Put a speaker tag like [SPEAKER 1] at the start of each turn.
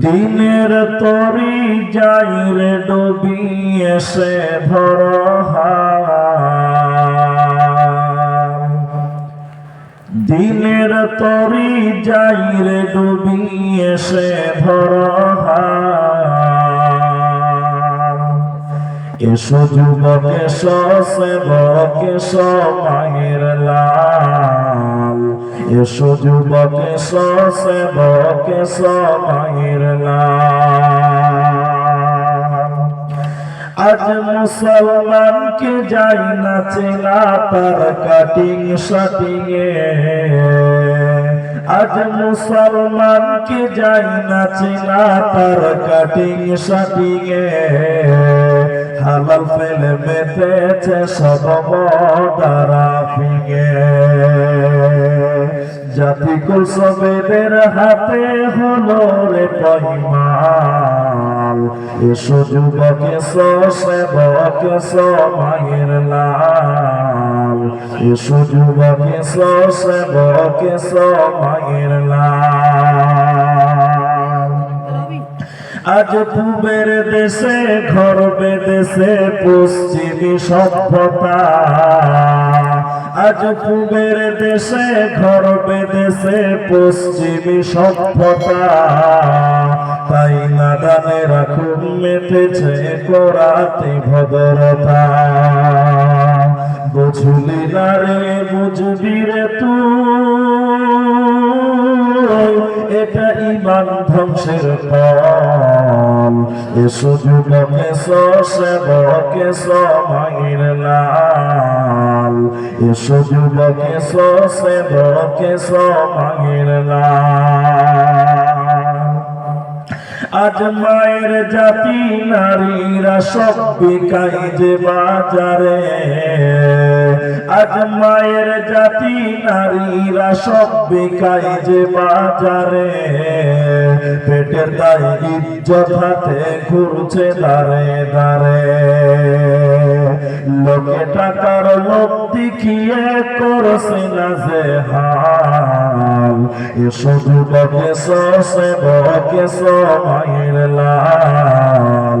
[SPEAKER 1] দিনের তরি যাই রে ডুবি এসে ভর দিনের তরি যাই রে ডুবি এসে ভর এসো যুবক এসো সেবক এসো মায়ের লাল এসো যুবক এসো সেবক এসো মায়ের লাল আজ মুসলমানকে যাই না চেনা তার কাটিং শাটিং আজ মুসলমানকে যাই না চেনা তার কাটিং শাটিং হালাল ফেলে মেতেছে সব দ্বারা ফিঙে জাতি কুল সবেদের হাতে হলো রে পহিমাল। এসো যুবক, এসো সেবক, এসো মায়ের লাল। এসো যুবক, এসো সেবক, এসো মায়ের লাল। আজ পূবের দেশে ঘর বেদেশে পশ্চিমী সভ্যতা। আজ পূবের দেশে ঘর বেদেশে পশ্চিমী সভ্যতা। তাই না গানে রাখুন মেতেছে করাতে ভদ্রতা বুঝলি না রে বুঝবি রে তুই, এটা ইমান ধ্বংসের ফল এসো যুবক এসো সেবক লাল। এসো যুবক এসো সেবক লাল। আজ মায়ের জাতি নারীরা সব বিকাই যে বাজারে। আজ মায়ের জাতি নারীরা সব বিকাই যে বাজারে। পেটের দায় ইজ্জত ঘুরছে দাঁড়ে দাঁড়ে লোকে টাকার লোক দেখিয়ে করছে না যে হাল। যুবক এসো সেবক এসো মায়ের লাল।